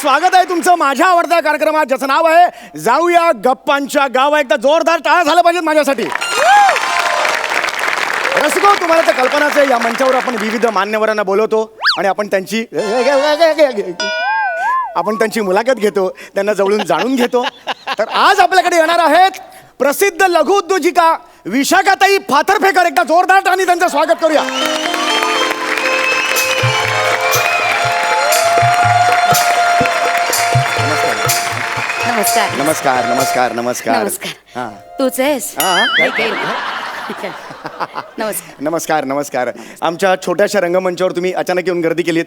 स्वागत आहे तुमचं माझ्या आवडत्या कार्यक्रमात ज्याचं नाव आहे जाऊया गप्पांच्या गावा. एकदा जोरदार टाळा झाला पाहिजेत माझ्यासाठी. रसिको तुम्हाला तर कल्पनाच आहे या मंचावर आपण विविध मान्यवरांना बोलवतो आणि आपण त्यांची आपण त्यांची मुलाखत घेतो त्यांना जवळून जाणून घेतो. तर आज आपल्याकडे येणार आहेत प्रसिद्ध लघु उद्योजिका विशाखाताई फातरफेकर. एकदा जोरदार आणि त्यांचं स्वागत करूया. नमस्कार. नमस्कार नमस्कार नमस्कार. नमस्कार. हा. तूच आहेस? हा. नमस्कार. नमस्कार नमस्कार. आमच्या छोट्याशा रंगमंचावर तुम्ही अचानक येऊन गर्दी केलीत.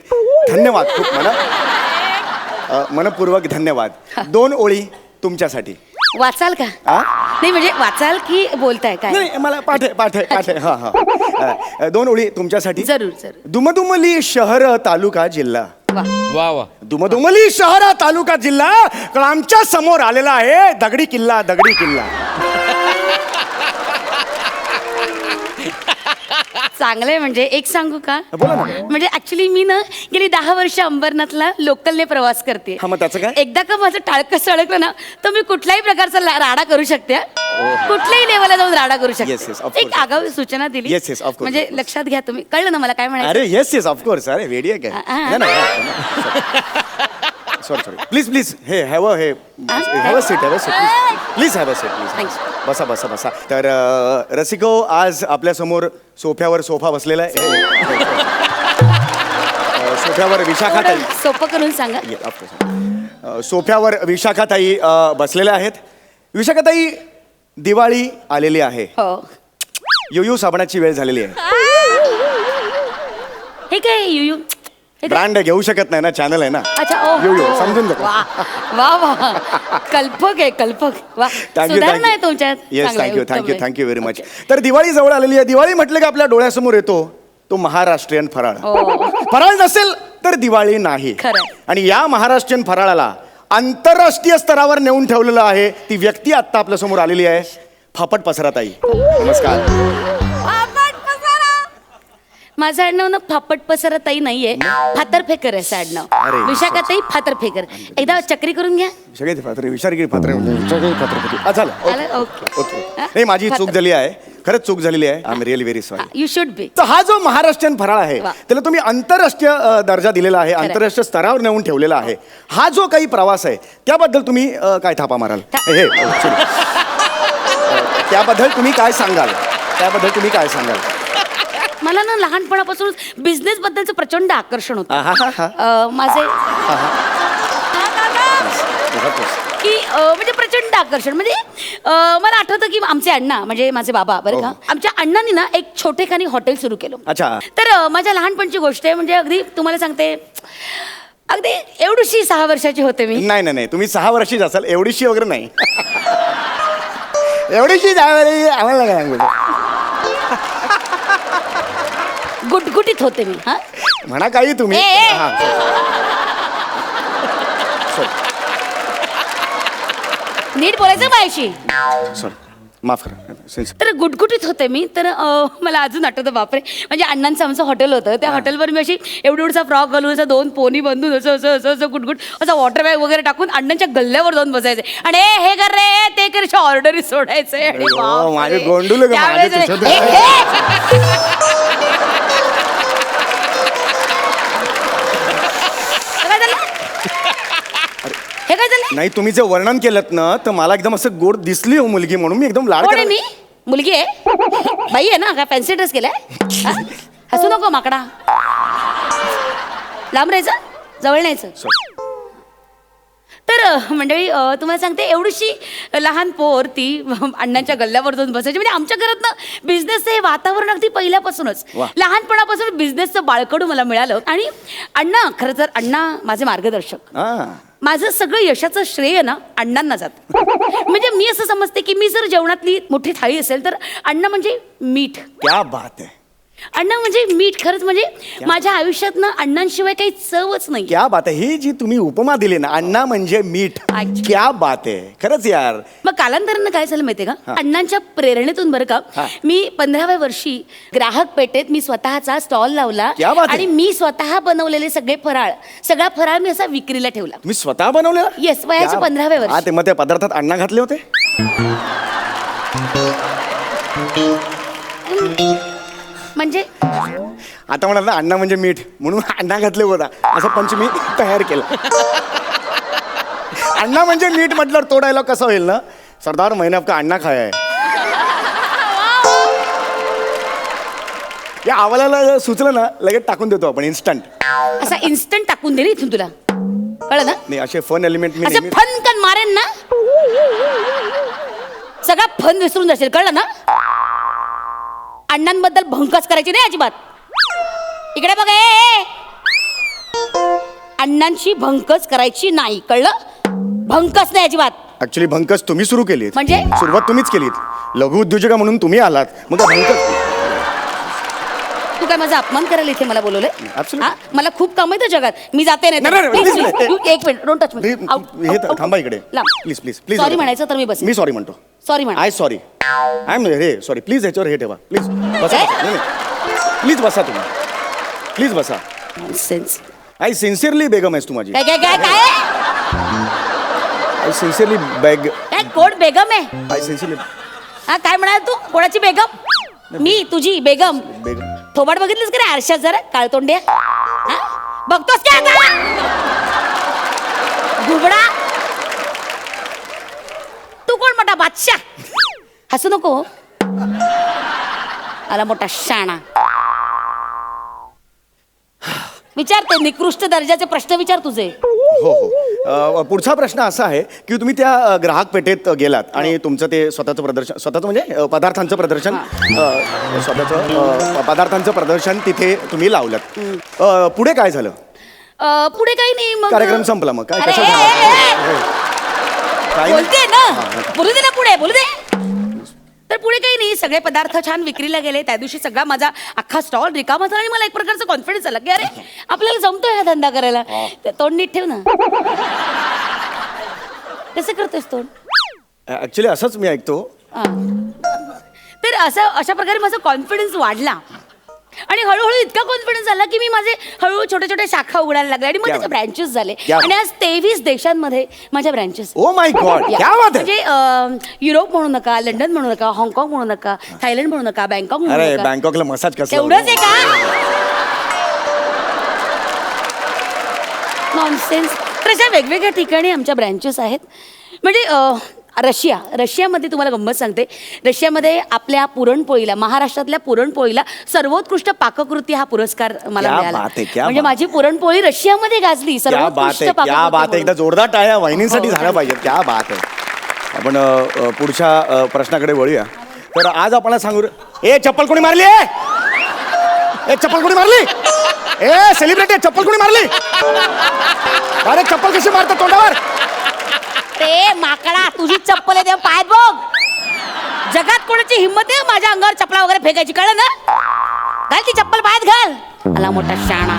धन्यवाद. खूप मन अ, मनपूर्वक धन्यवाद. दोन ओळी तुमच्यासाठी. वाचाल का? नाही म्हणजे वाचाल की बोलताय काय? नाही मला पाठे पाठे पाठे. हा हा. अ, दोन ओळी तुमच्यासाठी. जरूर जरूर. दुमदुमली शहर तालुका जिल्हा. वा. वा दुमदुमली शहर तालुका जिल्हा. आमच्यासमोर आलेला आहे दगडी किल्ला दगडी किल्ला. चांगलंय म्हणजे एक सांगू का बोला ना. म्हणजे ऍक्च्युली मी ना गेली दहा वर्ष अंबरनाथला लोकलने प्रवास करते हा, मग त्याचं काय? एकदा का माझं टाळकं सळकलं ना तर मी कुठल्याही प्रकारचा ला- राडा करू शकते हा. कुठल्याही लेवलला जाऊन राडा करू Yes, yes, of शकते एक. आगाऊ सूचना दिली Yes, yes, of course, म्हणजे of course. लक्षात घ्या तुम्ही कळलं ना मला काय म्हणायचं अरे येस येस ऑफकोर्स अरे वेडी आहे. Sorry sorry please please hey have hey have a seat have a seat please please have a seat please. बसा बसा बसा. तर अ, रसिको आज आपल्यासमोर सोफ्यावर सोफा बसलेला आहे. हे, हे, अ, सोफ्यावर विशाखाताई. थोडं सोपं करून सांगा. ये, of course. अ, सोफ्यावर विशाखाताई अ, बसलेल्या आहेत. विशाखाताई दिवाळी आलेली आहे. हो. युयू साबणाची वेळ झालेली आहे. हे काय हे काय? ब्रँड घेऊ शकत नाही ना चॅनल आहे ना अच्छा ओ समजून जा. वा वा वा कल्पक आहे कल्पक वा थँक्यू सुधारणा आहे तुमच्यात येस चांगलं आहे, थँक्यू उत्तम थँक्यू आहे. Thank you very much. तर दिवाळी जवळ आलेली आहे दिवाळी म्हटलं की आपल्या डोळ्यासमोर येतो तो महाराष्ट्रीयन फराळ हो. फराळ नसेल तर दिवाळी नाही खरं आहे. आणि या महाराष्ट्रीयन फराळाला आंतरराष्ट्रीय स्तरावर नेऊन ठेवलेलं आहे ती व्यक्ती आत्ता आपल्यासमोर आलेली आहे फापट पसराताई नमस्कार. माझं आडनाव ना फापट पसारा ताई नाहीये. फातरफेकर आहे असं अरे, आडनाव विशाखाताई फातरफेकर एकदा चक्री करून घ्या. सगळे पात्र विचारगिरी पात्र सगळे पात्र झालं. आलं? ओके. ओके. हा? नाही माझी चूक झाली आहे. खरंच चूक झालेली आहे. I am really very sorry you should be तर हा जो महाराष्ट्रीयन फराळ आहे. त्याला तुम्ही आंतरराष्ट्रीय दर्जा दिलेला आहे. आंतरराष्ट्रीय स्तरावर नेऊन ठेवलेला आहे. हा जो काही प्रवास आहे त्याबद्दल तुम्ही काय थापा माराल? हे, त्याबद्दल तुम्ही काय सांगाल? त्याबद्दल तुम्ही काय सांगाल? मला ना लहानपणापासूनच बिझनेस बद्दलचं प्रचंड आकर्षण होतं. अं, माझे की अं, म्हणजे प्रचंड आकर्षण. म्हणजे अं, मला आठवतं की आमचे अण्णा म्हणजे माझे बाबा बरं का हो. आमच्या अण्णांनी ना एक छोटेखानी हॉटेल सुरू केलं. अच्छा. तर अं, माझ्या लहानपणची गोष्ट आहे म्हणजे अगदी तुम्हाला सांगते अगदी एवढीशी सहा वर्षाची होते मी. नाही नाही नाही. तुम्ही सहा वर्षीच असाल एवढीशी वगैरे नाही. एवढीशी आम्हाला काय सांगू? गुटगुटीत होते मी हा? म्हणा काही तुम्ही. ए, ए. हा, नीट बोलायचं माझ्याशी सॉरी. माफ करा. तर गुटगुटीत होते मी तर अं, मला अजून आठवतं बापरे. म्हणजे अण्णांचं आमचं हॉटेल होतं त्या हॉटेलवर मी अशी एवढी एवढसा फ्रॉक घालून असं दोन पोनी बांधून असं असं असं असं गुटगुट असं वॉटर बॅग वगैरे टाकून अण्णांच्या गल्ल्यावर जाऊन बसायचे. आणि ए, हे कर रे ते कर ऑर्डरी सोडायचे. आणि अरे वा, बापरे. माझे गोंडूले ग, माझे त्यावेळेस- तुझं ए, ए! हे काय झालं? नाही तुम्ही जे वर्णन केलं ना तर मला एकदम असं गोड दिसली हो मुलगी म्हणून. मी एकदम लाड कोण आहे करायला- मी? मुलगी आहे? बाई आहे ना काय फॅन्सी ड्रेस केलाय? हा? हसू नको माकडा. लांब राहायचं जवळ न्यायचं. Sorry. तर मंडळी तुम्हाला सांगते एवढीशी लहान पोर ती अण्णांच्या गल्ल्यावर जाऊन बसायची. म्हणजे आमच्या घरात ना बिझनेसचं हे वातावरण अगदी पहिल्यापासूनच. लहानपणापासून बिझनेसचं बाळकडू मला मिळालं. आणि अण्णा खरं तर अण्णा माझे मार्गदर्शक. माझं सगळं यशाचं श्रेय ना अण्णांना जात. म्हणजे मी असं समजते की मी जर जेवणातली मोठी थाळी असेल तर अण्णा म्हणजे मीठ. क्या बात आहे. अण्णा म्हणजे मीठ खरंच म्हणजे माझ्या आयुष्यात ना अण्णांशिवाय काही चवच नाही. क्या बात आहे? ही जी तुम्ही उपमा दिली ना अण्णा म्हणजे मीठ. अच्छा. क्या बात आहे. खरंच यार. मग कालांतरानं काय झालं माहितीये का? अण्णांच्या प्रेरणेतून बरं का हा. मी पंधराव्या वर्षी ग्राहक पेठेत मी स्वतःचा स्टॉल लावला क्या बात आहे. आणि मी स्वतः बनवलेले सगळे फराळ सगळा फराळ मी असा विक्रीला ठेवला. तुम्ही स्वतः बनवलेला? Yes, वयाच्या क्या- 15व्या वर्षी. हा ते मग त्या पदार्थात अण्णा घातले होते? म्हणजे आता म्हणाल ना अण्णा म्हणजे मीठ. म्हणून अण्णा घातले होता असं पंच मी तयार केलं. अण्णा म्हणजे मीठ म्हटल्यावर तो डायलॉग कसा होईल ना? सरदार महिने आपका अण्णा खाया है या आवाला सुचलं ना लगेच टाकून देतो आपण इन्स्टंट असा इन्स्टंट टाकून दे रे इथून तुला. कळलं ना? नाही असे फन एलिमेंट मी असं नेहमी फनकन मारेन ना सगळा फन विसरून जाशील कळलं ना? अण्णांबद्दल भंकस करायची नाही अजिबात. इकडे बघ ए. अण्णांची भंकस करायची नाही कळलं? भंकस नाही अजिबात. ऍक्च्युली भंकस तुम्ही सुरू केली म्हणजे? सुरुवात तुम्हीच केलीत. लघु उद्योजका म्हणून तुम्ही आलात. मग भंकस तू काय माझा अपमान करायला इथे मला बोलवलंय? Absolutely. हा? मला खूप काम आहे जगात. मी जाते नाही, please, एक मिनिट डोंट टच हे- थांबा इकडे. प्लीज प्लीज प्लीज सॉरी म्हणायचं तर मी बस मी सॉरी म्हणतो. सॉरी म्हणा. आय सॉरी आय एम हे सॉरी प्लीज ह्याच्यावर हे ठेवा. प्लीज बसा? प्लीज बसा तुम्ही. प्लीज बसा. आय सिन्सिअरली बेगम आहेस तू माझी काय काय काय काय? आय सिन्सिअरली बेग काय कोण बेगम आहे? आय सिन्सिअरली हा काय म्हणाल तू? कोणाची बेगम? मी तुझी बेगम. बेगम. थोबाड बघितलीस का रे आरशात जरा काळतोंड्या हा? बघतोस काय आता? घुबडा तू कोण मोठा बादशाह? हसू नको. आला मोठा शाणा. विचारते निकृष्ट दर्जाचे प्रश्न विचार तुझे. हो हो. पुढचा प्रश्न असा आहे की तुम्ही त्या ग्राहक पेठेत गेलात आणि तुमचं ते स्वतःचं प्रदर्शन स्वतःचं म्हणजे पदार्थांचं प्रदर्शन अ, स्वतःचं अ, पदार्थांचं प्रदर्शन तिथे तुम्ही लावलं पुढे काय झालं? अं, पुढे काही नाही मग कार्यक्रम संपला मग. काय अरे, कसं ए, झालं? ए, ए. काय बोलते ना. बोलू दे ना पुढे बोलू दे. तर पुढे काही नाही सगळे पदार्थ छान विक्रीला गेले त्या दिवशी सगळा माझा अख्खा स्टॉल रिकामा झाला आणि मला एक प्रकारचा कॉन्फिडन्स आला की अरे आपल्याला जमतोय हा धंदा करायला. तोंड नीट ठेव ना. कसं करतोयस तोंड. ऍक्च्युली असंच मी ऐकतो. हा. तर असं अशा प्रकारे माझा कॉन्फिडन्स वाढला. आणि हळूहळू इतका कॉन्फिडन्स झाला की मी माझे हळूहळू छोट्या छोट्या शाखा उघडायला लागले आणि मग त्याचे. ब्रँचेस झाले. क्या. आणि आज तेवीस देशांमध्ये माझ्या ब्रँचेस ओ माय गॉड. क्या बात म्हणजे अं, युरोप म्हणू नका लंडन म्हणू नका हाँगकाँग म्हणू नका थायलंड म्हणू नका बँकॉक म्हणू अरे नका. बँकॉकला मसाज कसं एवढंच आहे का? नॉनसेन्स तर अशा वेगवेगळ्या ठिकाणी आमच्या ब्रँचेस आहेत. म्हणजे अं, रशिया रशियामध्ये तुम्हाला गंमत सांगते. रशियामध्ये आपल्या पुरणपोळीला महाराष्ट्रातल्या पुरणपोळीला सर्वोत्कृष्ट पाककृती हा पुरस्कार मला मिळाला. म्हणजे. माझी पुरणपोळी रशियामध्ये गाजली सर्वोत्कृष्ट पाककृती एकदा जोरदार टाळ्या वहिनींसाठी हो. झाल्या पाहिजेत. क्या बात आहे. आपण पुढच्या प्रश्नाकडे वळूया. तर आज आपण सांगू ए चप्पल कोणी मारली ए? चप्पल कोणी मारली? ए सेलिब्रिटी चप्पल कोणी मारली? अरे चप्पल कशी मारतात तोंडावर? ते माकडा तुझी चप्पल आहे पायात बघ. जगात कोणाची हिंमत आहे माझ्या अंगावर चपला वगैरे फेकायची कळलं ना? घाल ती चप्पल पायात घाल. आला मोठा शाणा.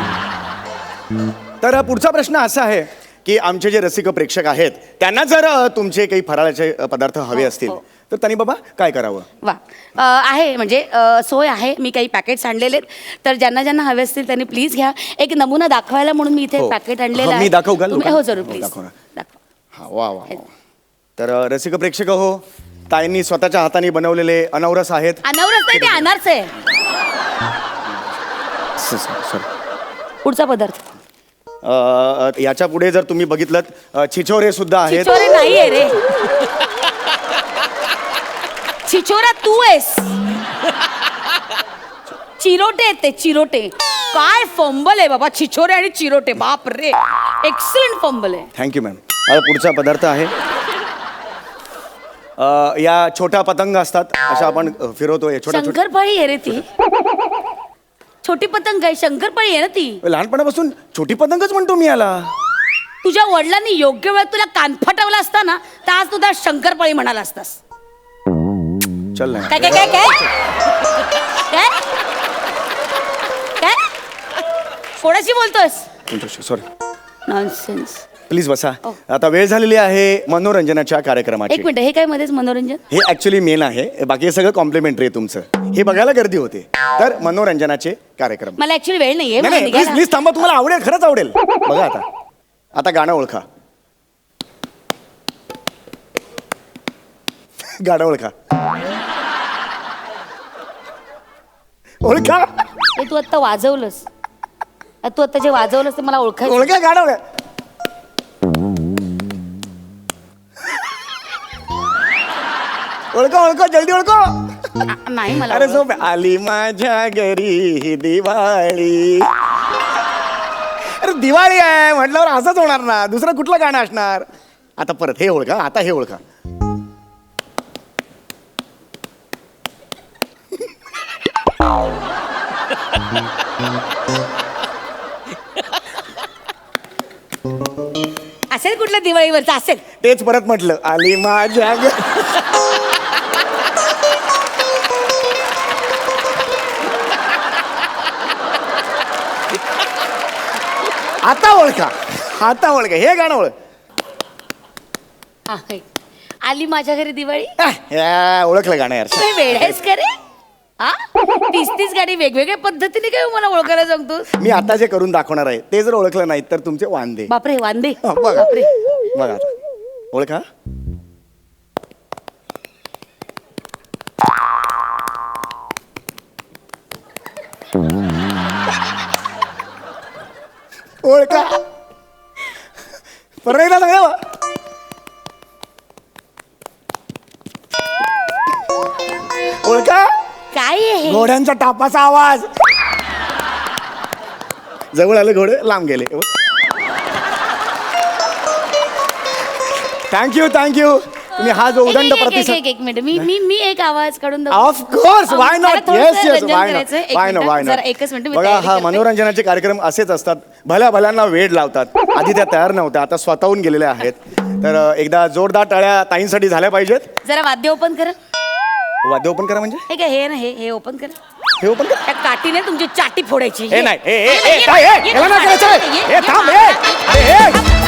तर पुढचा प्रश्न असा आहे की आमचे जे रसिक प्रेक्षक आहेत त्यांना जर अ, तुमचे काही फराळाचे अ, पदार्थ हवे हो, असतील हो. तर त्यांनी बाबा काय करावं? वा. अ, आहे म्हणजे अ, सोय आहे. मी काही पॅकेट्स आणलेले आहेत. तर ज्यांना ज्यांना हवे असतील त्यांनी प्लीज घ्या. एक नमुना दाखवायला म्हणून मी इथे हो. पॅकेट आणलेलं हो, मी आहे. दाखवू का तुम्ही- लोकांना? हो जरूर हो, प्लीज दाखवा ना. हा वा वा वा. तर रसिक प्रेक्षक हो ताईंनी स्वतःच्या हाताने बनवलेले अनवरस आहेत. अनावरच नाही ते अनारच आहे. पुढचा पदार्थ. याच्यापुढे जर तुम्ही बघितलं छिछोरे सुद्धा आहेत. नाही आहे रे. चिचोरा तू आहेस. चिरोटे आहेत ते चिरोटे. काय फंबल आहे बाबा चिचोरे आणि चिरोटे. बाप रे एक्सलंट फंबल आहे. थँक्यू मॅम आता पुढचा पदार्थ आहे. अ, या छोट्या पतंग असतात अशा आपण अ, फिरवतो. या छोट्या छोट्या शंकरपाळी आहे रे ती. छोटी पतंग आहे शंकरपाळी आहे ना ती. लहानपणापासून छोटी पतंगच म्हणतो मी याला. तुझ्या वडिलांनी योग्य वेळात तुला कान फटवला असता ना तर आज तुझा शंकरपाळी म्हणाला असतास. चल काय काय काय काय? काय? कोणाशी बोलतोस? सॉरी नॉनसेन्स प्लीज बसा. ओ. आता वेळ झालेली आहे मनोरंजनाच्या कार्यक्रमाची. एक मिनिट हे काय मध्येच मनोरंजन? हे ऍक्च्युली मेन आहे. बाकी हे सगळं कॉम्प्लिमेंटरी आहे तुमचं. हे बघायला गर्दी होते. तर मनोरंजनाचे कार्यक्रम. मला ऍक्च्युली वेळ नाहीये. नाही मला नाही प्लीज निघायला. प्लीज थांबा तुम्हाला आवडेल खरंच आवडेल. बघा आता. आता गाणं ओळखा. गाणं ओळखा. ओळखा. हे तू आता वाजवलंस. आ, तू आता जे वाजवलंस ते मला ओळखायचं. ओळखा गाणं ओळखा. ओळखा ओळखा जल्दी ओळखा. आ, नाही मला अरे ओळख. झोप आली माझ्या घरी ही दिवाळी. अरे दिवाळी आहे म्हटल्यावर असंच होणार ना. दुसरं कुठलं गाणं असणार? आता परत हे ओळखा आता हे ओळखा. असेल कुठल्या दिवाळीवरचं असेल. तेच परत म्हटलं आली माझ्या घरी. आता ओळखा. आता ओळखा. हे गाणं ओळख. आली माझ्या घरी दिवाळी? आह, या, ओळखलं गाणं यार. काय वेळ आहेस का रे? हा? तीस तीस गाडी वेगवेगळ्या पद्धतीने काय मला ओळखायला सांगतोस? मी आता जे करून दाखवणार आहे ते जर ओळखलं नाही तर तुमचे वांदे. बापरे वांदे. हा, बघा. बघा. आता. ओळखा. एकदा सांगा बा. ओळखा काय आहे? हे? घोड्यांचा टापाचा आवाज. जवळ आले घोडे लांब गेले. Thank you thank you. तुम्ही हा जो एक- उदंड एक- एक- एक- प्रतिसाद एक- मिनिट. मी मी मी एक आवाज काढून दाखवू? ऑफ कोर्स अहो, वाय मला नॉट थोडंसं yes yes Ranjan why not करायचंय. एक वाय नॉट मिनिट, वाय जरा नॉट एकच मिनिट मी बघा तयारी हा करते. मनोरंजनाचे कार्यक्रम असेच असतात. भल्या भल्यांना वेळ लावतात. आधी त्या तयार नव्हत्या आता स्वतःहून गेलेल्या आहेत. तर अ, एकदा जोरदार टाळ्या ताईंसाठी झाल्या पाहिजेत. जरा वाद्य ओपन करा. वाद्य ओपन करा म्हणजे? हे काय हे ना हे हे ओपन करा. हे ओपन करा. त्या काठीने तुमची चाटी फोडायची. हे नाही हे हे हे काय हे? ये, याला नाही ये, करायचं ये, हे ये, थांब हे. अरे हे.